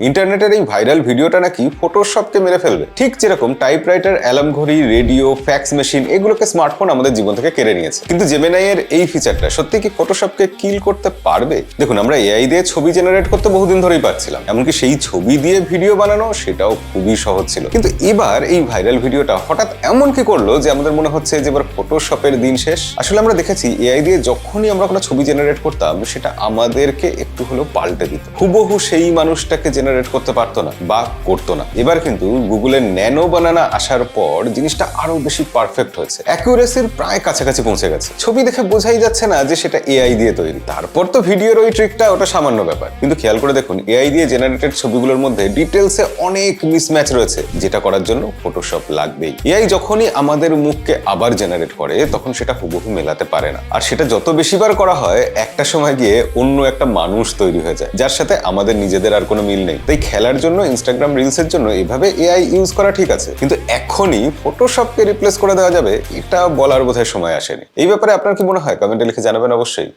ইন্টারনেটের এই ভাইরাল ভিডিওটা নাকি ফটোশপকে মেরে ফেলবে। ঠিক যেরকম টাইপরাইটার অ্যালার্ম ঘড়ি রেডিও ফ্যাক্স মেশিন এগুলোকে স্মার্টফোন আমাদের জীবন থেকে কেড়ে নিয়েছে। কিন্তু জেমিনাই এর এই ফিচারটা সত্যি কি ফটোশপকে কিল করতে পারবে? দেখুন, আমরা এআই দিয়ে ছবি জেনারেট করতে বহুদিন ধরেই পাচ্ছিলাম এমনকি সেই ছবি দিয়ে ভিডিও বানানো সেটাও খুবই সহজ ছিল। কিন্তু এবার এই ভাইরাল ভিডিওটা হঠাৎ এমন কি করল যে আমাদের মনে হচ্ছে যে এবার ফটোশপের দিন শেষ? আসলে আমরা দেখেছি এআই দিয়ে যখনই আমরা কোনো ছবি জেনারেট করতাম, সেটা আমাদেরকে একটু হলেও পাল্টে দিত। হুবহু সেই মানুষটাকে জেনারেট করতে পারতো না বা করতো না। এবার কিন্তু গুগলের ন্যানো বানানা আসার পর জিনিসটা আরও বেশি পারফেক্ট হয়েছে। অ্যাকুরেসির প্রায় কাছাকাছি পৌঁছে গেছে। ছবি দেখে বোঝাই যাচ্ছে না যে সেটা এআই দিয়ে তৈরি। তারপর তো ভিডিওর ওই ট্রিকটা ওটা সামান্য ব্যাপার। কিন্তু খেয়াল করে দেখুন এআই দিয়ে জেনারেটেড ছবিগুলোর মধ্যে ডিটেলসে অনেক মিসম্যাচ রয়েছে, যেটা করার জন্য ফটোশপ লাগবেই। এআই যখনই আমাদের মুখকে আবার জেনারেট করে, তখন সেটা হুবহু মেলাতে পারে না। আর সেটা যত বেশিবার করা হয়, একটা সময় গিয়ে অন্য একটা মানুষ তৈরি হয়ে যায়, যার সাথে আমাদের নিজেদের আর কোনো মিল নেই। তাই খেলার জন্য ইনস্টাগ্রাম রিলসের জন্য এভাবে এআই ইউজ করা ঠিক আছে। কিন্তু এখনই ফটোশপকে রিপ্লেস করে দেওয়া যাবে, এটা বলার বোধহয় সময় আসেনি। এই ব্যাপারে আপনার কি মনে হয়? কমেন্টে লিখে জানাবেন অবশ্যই।